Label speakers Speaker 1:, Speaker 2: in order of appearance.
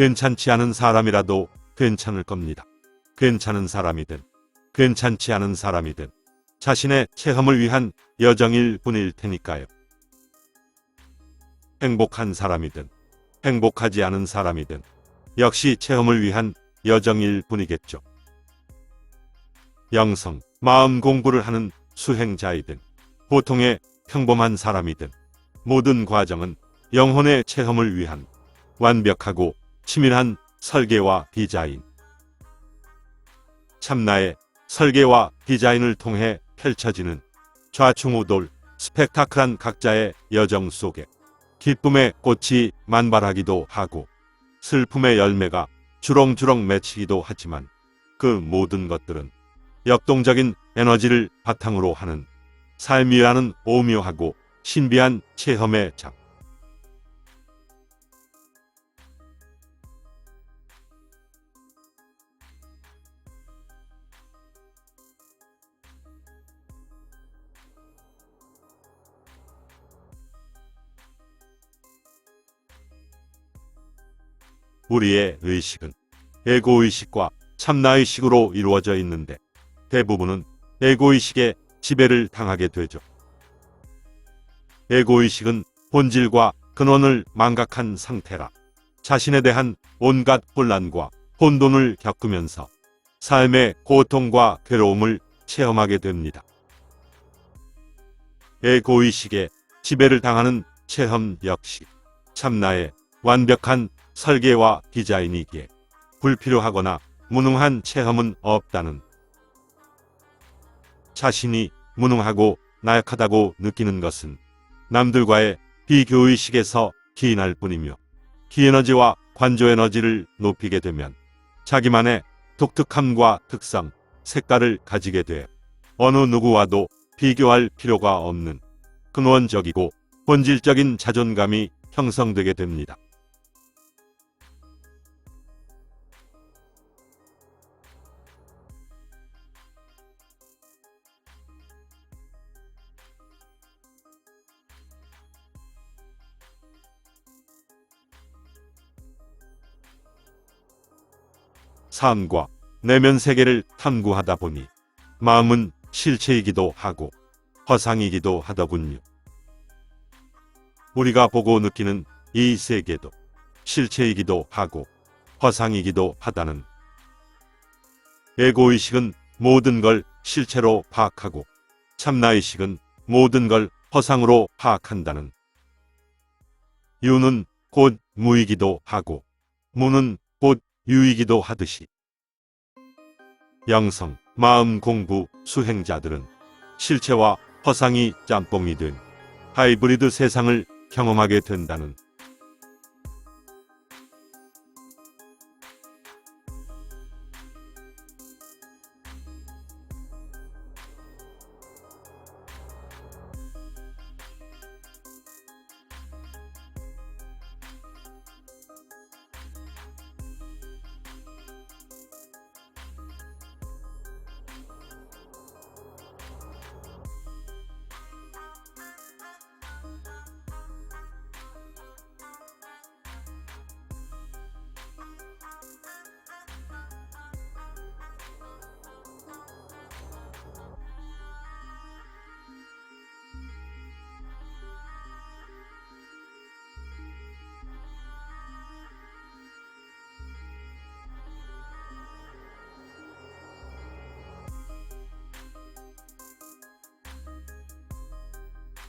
Speaker 1: 괜찮지 않은 사람이라도 괜찮을 겁니다. 괜찮은 사람이든 괜찮지 않은 사람이든 자신의 체험을 위한 여정일 뿐일 테니까요. 행복한 사람이든 행복하지 않은 사람이든 역시 체험을 위한 여정일 뿐이겠죠. 영성, 마음 공부를 하는 수행자이든 보통의 평범한 사람이든 모든 과정은 영혼의 체험을 위한 완벽하고 치밀한 설계와 디자인. 참나의 설계와 디자인을 통해 펼쳐지는 좌충우돌 스펙타클한 각자의 여정 속에 기쁨의 꽃이 만발하기도 하고 슬픔의 열매가 주렁주렁 맺히기도 하지만 그 모든 것들은 역동적인 에너지를 바탕으로 하는 삶이라는 오묘하고 신비한 체험의 작. 우리의 의식은 에고의식과 참나의식으로 이루어져 있는데 대부분은 에고의식에 지배를 당하게 되죠. 에고의식은 본질과 근원을 망각한 상태라 자신에 대한 온갖 혼란과 혼돈을 겪으면서 삶의 고통과 괴로움을 체험하게 됩니다. 에고의식에 지배를 당하는 체험 역시 참나의 완벽한 설계와 디자인이기에 불필요하거나 무능한 체험은 없다는 자신이 무능하고 나약하다고 느끼는 것은 남들과의 비교의식에서 기인할 뿐이며 기에너지와 관조에너지를 높이게 되면 자기만의 독특함과 특성, 색깔을 가지게 돼 어느 누구와도 비교할 필요가 없는 근원적이고 본질적인 자존감이 형성되게 됩니다. 삶과 내면 세계를 탐구하다 보니 마음은 실체이기도 하고 허상이기도 하더군요. 우리가 보고 느끼는 이 세계도 실체이기도 하고 허상이기도 하다는 에고의식은 모든 걸 실체로 파악하고 참나의식은 모든 걸 허상으로 파악한다는 유는 곧 무이기도 하고 무는 곧 유이기도 하듯이. 영성, 마음 공부 수행자들은 실체와 허상이 짬뽕이 된 하이브리드 세상을 경험하게 된다는